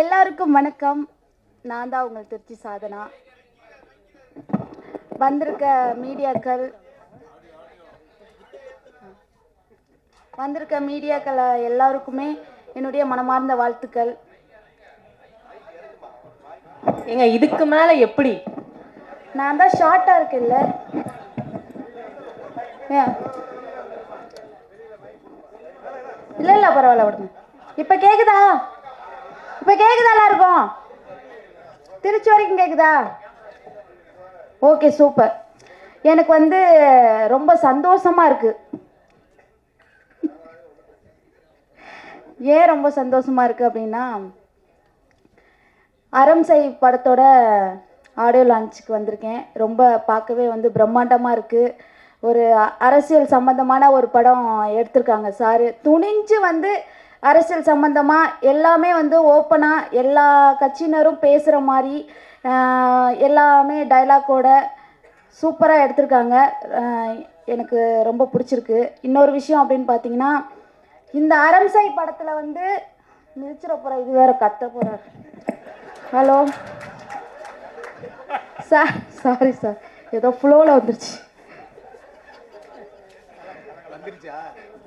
எல்லாருக்கும் வணக்கம். நான் தான் உங்கள் திருச்சி சாதனா. வந்திருக்க மீடியாக்கள் வந்திருக்க மீடியாக்கள் எல்லாருக்குமே என்னுடைய மனமார்ந்த வாழ்த்துக்கள். ஏங்க இதுக்கு மேல எப்படி? நான் தான் ஷார்ட்டாக இருக்கேன்ல. இல்லை இல்லை பரவாயில்ல விடுங்க. இப்போ கேட்குதா இப்போ கேட்குதா எல்லாருக்கும்? திருச்சி வரைக்கும் கேட்குதா ஓகே சூப்பர் எனக்கு வந்து ரொம்ப சந்தோஷமாக இருக்குது ஏன் ரொம்ப சந்தோஷமாக இருக்குது அப்படின்னா அரம்சை படத்தோட ஆடியோ லான்ச்சுக்கு வந்திருக்கேன். ரொம்ப பார்க்கவே வந்து பிரம்மாண்டமாக இருக்குது ஒரு அரசியல் சம்பந்தமான ஒரு படம் எடுத்திருக்காங்க சார். துணிஞ்சு வந்து அரசியல் சம்பந்தமாக எல்லாமே வந்து ஓப்பனாக எல்லா கட்சியினரும் பேசுகிற மாதிரி எல்லாமே டைலாக்கோட சூப்பராக எடுத்திருக்காங்க. எனக்கு ரொம்ப பிடிச்சிருக்கு. இன்னொரு விஷயம் அப்படின்னு பார்த்தீங்கன்னா இந்த அரம்சை படத்தில் வந்து போகிற இது வேற கத்த போகிறார் ஹலோ சார் சாரி சார் ஏதோ ஃப்ளோவில் வந்துருச்சு.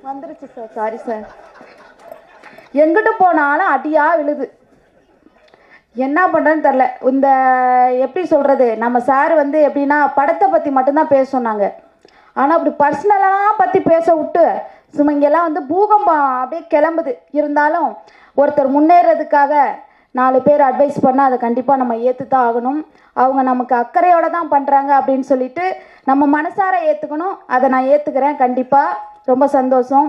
வந்துருச்சு? சார் சாரி சார் எங்கிட்டு போனாலும் அடியாக விழுது. என்ன பண்ணுறேன்னு தெரில இந்த எப்படி சொல்கிறது நம்ம சார் வந்து எப்படின்னா படத்தை பற்றி மட்டும்தான் பேச சொன்னாங்க. ஆனால் அப்படி பர்சனலாம் பற்றி பேச விட்டு சும்மா இங்கெல்லாம் வந்து பூகம்பம் அப்படியே கிளம்புது. இருந்தாலும் ஒருத்தர் முன்னேறதுக்காக நாலு பேர் அட்வைஸ் பண்ணால் அதை கண்டிப்பாக நம்ம ஏற்று தான் ஆகணும். அவங்க நமக்கு அக்கறையோடு தான் பண்ணுறாங்க அப்படின்னு சொல்லிட்டு நம்ம மனசார ஏற்றுக்கணும் அதை நான் ஏற்றுக்கிறேன் கண்டிப்பாக ரொம்ப சந்தோஷம்.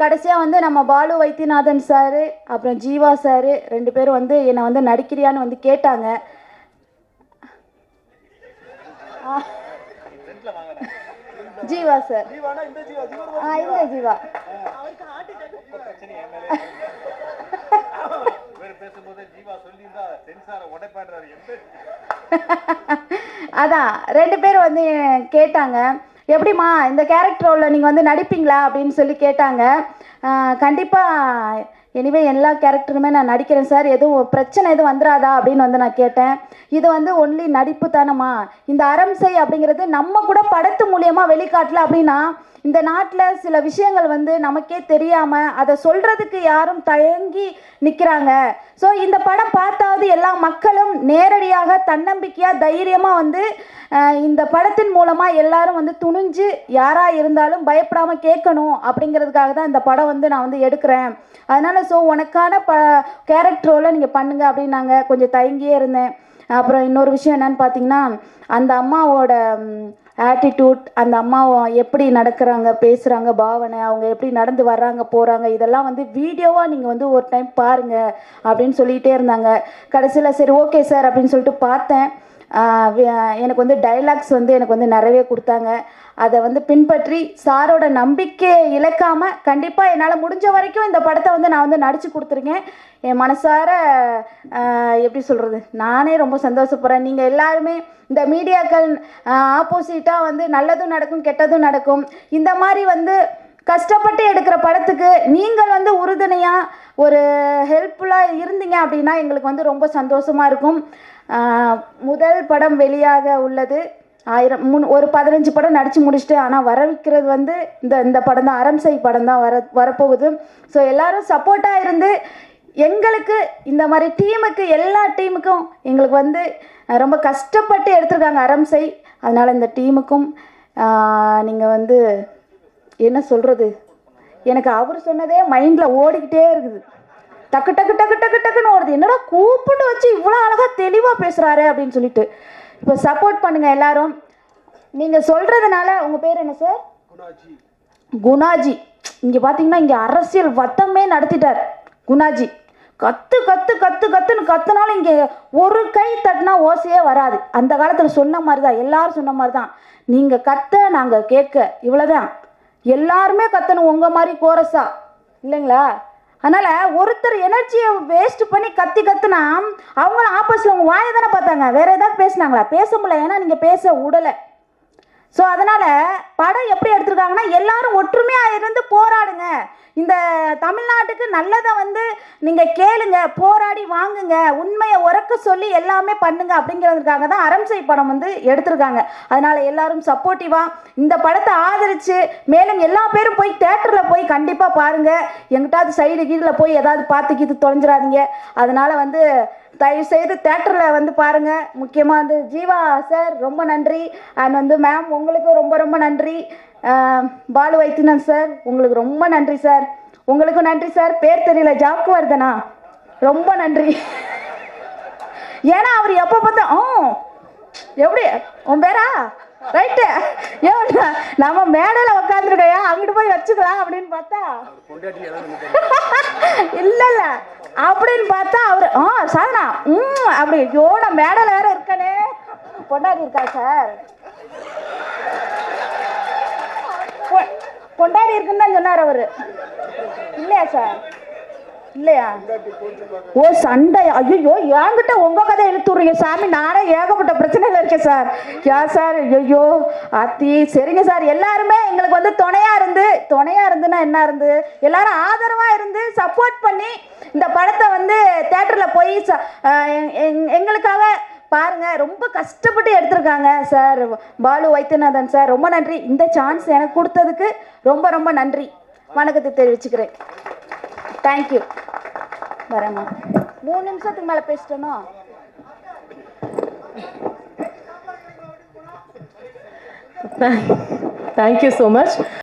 கடைசியாக வந்து நம்ம பாலு வைத்தியநாதன் சார் அப்புறம் ஜீவா சார் ரெண்டு பேரும் வந்து என்னை வந்து நடிக்கிறியான்னு வந்து கேட்டாங்க. ஜீவா சார். ஆ இல்லை ஜீவா. அதான் ரெண்டு பேரும் வந்து கேட்டாங்க. எப்படிம்மா இந்த கேரக்டர் ரோலில் நீங்கள் வந்து நடிப்பீங்களா அப்படின்னு சொல்லி கேட்டாங்க. கண்டிப்பாக எனிவே எல்லா கேரக்டருமே நான் நடிக்கிறேன் சார். எதுவும் பிரச்சனை எதுவும் வந்துடாதா அப்படின்னு வந்து நான் கேட்டேன். இது வந்து ஒன்லி நடிப்பு தானம்மா இந்த அரம்சை அப்படிங்கிறது நம்ம கூட படத்து மூலியமாக வெளிக்காட்டல அப்படின்னா இந்த நாட்டில் சில விஷயங்கள் வந்து நமக்கே தெரியாமல் அதை சொல்கிறதுக்கு யாரும் தயங்கி நிற்கிறாங்க ஸோ இந்த படம் பார்த்தாவது எல்லா மக்களும் நேரடியாக தன்னம்பிக்கையாக தைரியமாக வந்து இந்த படத்தின் மூலமாக எல்லாரும் வந்து துணிஞ்சு யாராக இருந்தாலும் பயப்படாமல் கேட்கணும் அப்படிங்கிறதுக்காக தான் இந்த படம் வந்து நான் வந்து எடுக்கிறேன். அதனால் ஸோ உனக்கான ப கேரக்டர் ரோலை நீங்கள் பண்ணுங்கள் அப்படின்னாங்க கொஞ்சம் தயங்கியே இருந்தேன். அப்புறம் இன்னொரு விஷயம் என்னன்னு பார்த்தீங்கன்னா அந்த அம்மாவோட ஆட்டிடியூட் அந்த அம்மா எப்படி நடக்கிறாங்க பேசுகிறாங்க பாவனை அவங்க எப்படி நடந்து வர்றாங்க போகிறாங்க இதெல்லாம் வந்து வீடியோவாக நீங்கள் வந்து ஒரு டைம் பாருங்கள் அப்படின்னு சொல்லிகிட்டே இருந்தாங்க. கடைசியில் சரி ஓகே சார் அப்படின்னு சொல்லிட்டு பார்த்தேன். எனக்கு வந்து டைலாக்ஸ் வந்து எனக்கு வந்து நிறையவே கொடுத்தாங்க. அதை வந்து பின்பற்றி சாரோட நம்பிக்கையை இழக்காம கண்டிப்பாக என்னால் முடிஞ்ச வரைக்கும் இந்த படத்தை வந்து நான் வந்து நடித்து கொடுத்துருக்கேன். என் மனசார எப்படி சொல்கிறது நானே ரொம்ப சந்தோஷப்படுறேன். நீங்கள் எல்லாருமே இந்த மீடியாக்கள் ஆப்போசிட்டாக வந்து நல்லதும் நடக்கும் கெட்டதும் நடக்கும். இந்த மாதிரி வந்து கஷ்டப்பட்டு எடுக்கிற படத்துக்கு நீங்கள் வந்து உறுதுணையாக ஒரு ஹெல்ப்ஃபுல்லாக இருந்தீங்க அப்படின்னா எங்களுக்கு வந்து ரொம்ப சந்தோஷமாக இருக்கும். முதல் படம் வெளியாக உள்ளது. ஆயிரம் முன் ஒரு பதினஞ்சு படம் நடித்து முடிச்சுட்டு ஆனால் வரவிக்கிறது வந்து இந்த இந்த படம் தான் அரம்சை படம் தான் வர வரப்போகுது. ஸோ எல்லாரும் சப்போர்ட்டாக இருந்து எங்களுக்கு இந்த மாதிரி டீமுக்கு எல்லா டீமுக்கும் எங்களுக்கு வந்து ரொம்ப கஷ்டப்பட்டு எடுத்திருக்காங்க அரம்சை அதனால் இந்த டீமுக்கும் நீங்கள் வந்து என்ன சொல்கிறது எனக்கு அவர் சொன்னதே மைண்டில் ஓடிக்கிட்டே இருக்குது. டக்கு டக்கு டக்கு டக்கு டக்குன்னு ஓடுது. என்னடா கூப்பிட்டு வச்சு இவ்வளோ அழகாக தெளிவாக பேசுகிறாரு அப்படின்னு சொல்லிட்டு. இப்போ சப்போர்ட் பண்ணுங்கள் எல்லாரும். நீங்கள் சொல்கிறதுனால உங்கள் பேர் என்ன சார் குணாஜி. இங்கே பார்த்தீங்கன்னா இங்கே அரசியல் வட்டமே நடத்திட்டார் குணாஜி. கத்து கத்து கத்து கத்துன்னு கத்து நீங்கள் ஒரு கை தட்டினா ஓசையே வராது. அந்த காலத்தில் சொன்ன மாதிரி தான் எல்லாரும் சொன்ன மாதிரி தான் நீங்கள் கத்த நாங்கள் கேட்க. இவ்வளோதான் எல்லாருமே கத்தணும் உங்கள் மாதிரி கோரஸா. இல்லைங்களா? அதனால் ஒருத்தர் எனர்ஜியை வேஸ்ட் பண்ணி கத்தி கத்துனா அவங்களும் ஆப்போசிட் அவங்க வாயை தானே பார்த்தாங்க. வேற ஏதாவது பேசுனாங்களா? பேச முடியல. ஏன்னா நீங்கள் பேச விடலை ஸோ அதனால் படம் எப்படி எடுத்திருக்காங்கன்னா எல்லாரும் ஒற்றுமையாக இருந்து போராடுங்க. இந்த தமிழ்நாட்டுக்கு நல்லதை வந்து நீங்கள் கேளுங்க போராடி வாங்குங்க உண்மையை உறக்க சொல்லி எல்லாமே பண்ணுங்க அப்படிங்கிறதுக்காக தான் அரம்சை படம் வந்து எடுத்திருக்காங்க. அதனால் எல்லாரும் சப்போர்ட்டிவாக இந்த படத்தை ஆதரித்து மேலும் எல்லா பேரும் போய் தேட்டரில் போய் கண்டிப்பாக பாருங்கள் எங்கிட்டாவது சைடு கீழில் போய் ஏதாவது பார்த்து கீது தொலைஞ்சிடாதீங்க. அதனால் வந்து தயவு செய்து தேட்டரில் வந்து பாருங்கள் முக்கியமாக வந்து ஜீவா சார் ரொம்ப நன்றி. அண்ட் வந்து மேம் உங்களுக்கும் ரொம்ப ரொம்ப நன்றி. பாலு வைத்தியநாத் சார் உங்களுக்கு ரொம்ப நன்றி சார். உங்களுக்கும் நன்றி சார். பேர் தெரியல. ஜாக்கு வருதனா ரொம்ப நன்றி. ஏன்னா அவர் எப்போ பார்த்தா ஆ எப்படி? உன் பேரா? ரைட்டு ஏ நம்ம மேடையில் உட்காந்துருக்கையா அங்கிட்டு போய் வச்சுக்கலாம் அப்படின்னு பார்த்தா? இல்ல இல்ல அப்படின்னு பார்த்தா அவரு ஆ சாதனா ம் அப்படி ஐயோ நான் மேடையில் வேற இருக்கனே. பொண்டாடி இருக்கா சார்? பொ- பொண்டாடி இருக்குன்னு தான் சொன்னார் அவரு. இல்லையா சார்? இல்லையா? ஓ சண்டை. ஐயோ என்கிட்ட உங்க கதை இழுத்துறீங்க சாமி. நானே ஏகப்பட்ட பிரச்சனையில இருக்கேன் சார். யா சார்? ஐயோ அத்தி. சரிங்க சார். எல்லாருமே எங்களுக்கு வந்து துணையா இருந்து துணையா இருந்துன்னா என்ன இருந்து? எல்லாரும் ஆதரவா இருந்து சப்போர்ட் பண்ணி இந்த படத்தை வந்து தேட்டர்ல போய் ச- எங்- எங்களுக்காக பாருங்க. ரொம்ப கஷ்டப்பட்டு எடுத்திருக்காங்க சார். பாலு வைத்தியநாதன் சார். ரொம்ப நன்றி. இந்த சான்ஸ் எனக்கு கொடுத்ததுக்கு ரொம்ப ரொம்ப நன்றி. வணக்கத்தை தெரிவிச்சுக்கிறேன். தேங்க்யூ வரேம்மா. மூணு நிமிஷத்துக்கு மேலே பேசிட்டேனோ? Thank you so much